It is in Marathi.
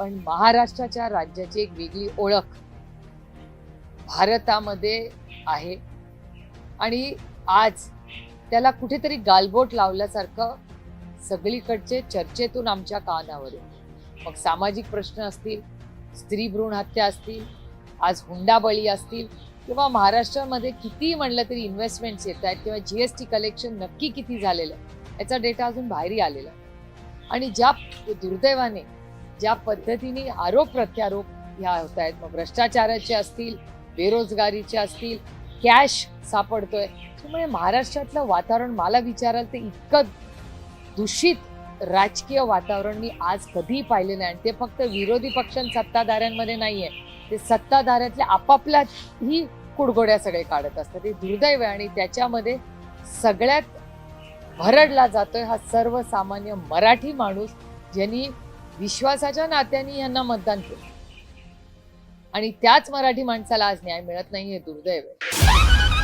पण महाराष्ट्राच्या राज्याची एक वेगळी ओळख भारतामध्ये आहे. आणि आज त्याला कुठेतरी गालबोट लावल्यासारखं सगळीकडचे चर्चेतून आमच्या कानावर मग सामाजिक प्रश्न असतील स्त्री भ्रूण हत्या असतील आज हुंडाबळी असतील किंवा महाराष्ट्रामध्ये किती म्हणलं तरी इन्व्हेस्टमेंट्स येत आहेत किंवा जी एस टी कलेक्शन नक्की किती झालेलं आहे याचा डेटा अजून बाहेरही आलेला आणि ज्या दुर्दैवाने ज्या पद्धतीने आरोप प्रत्यारोप ह्या होत आहेत. मग भ्रष्टाचाराचे असतील बेरोजगारीचे असतील कॅश सापडतोय. त्यामुळे महाराष्ट्रातलं वातावरण मला विचाराल ते इतकं दूषित राजकीय वातावरण मी आज कधीही पाहिले नाही. आणि ते फक्त विरोधी पक्ष सत्ताधाऱ्यांमध्ये सत्ताधाऱ्यांमध्ये नाहीये. ते सत्ताधाऱ्यातल्या आपापल्याही कुडगोड्या सगळे काढत असतात. ते दुर्दैव आहे आणि त्याच्यामध्ये सगळ्यात भरडला जातोय हा सर्वसामान्य मराठी माणूस ज्यांनी विश्वासाच्या नात्याने यांना मतदान केलं. आणि त्याच मराठी माणसाला आज न्याय मिळत नाहीये दुर्दैव आहे.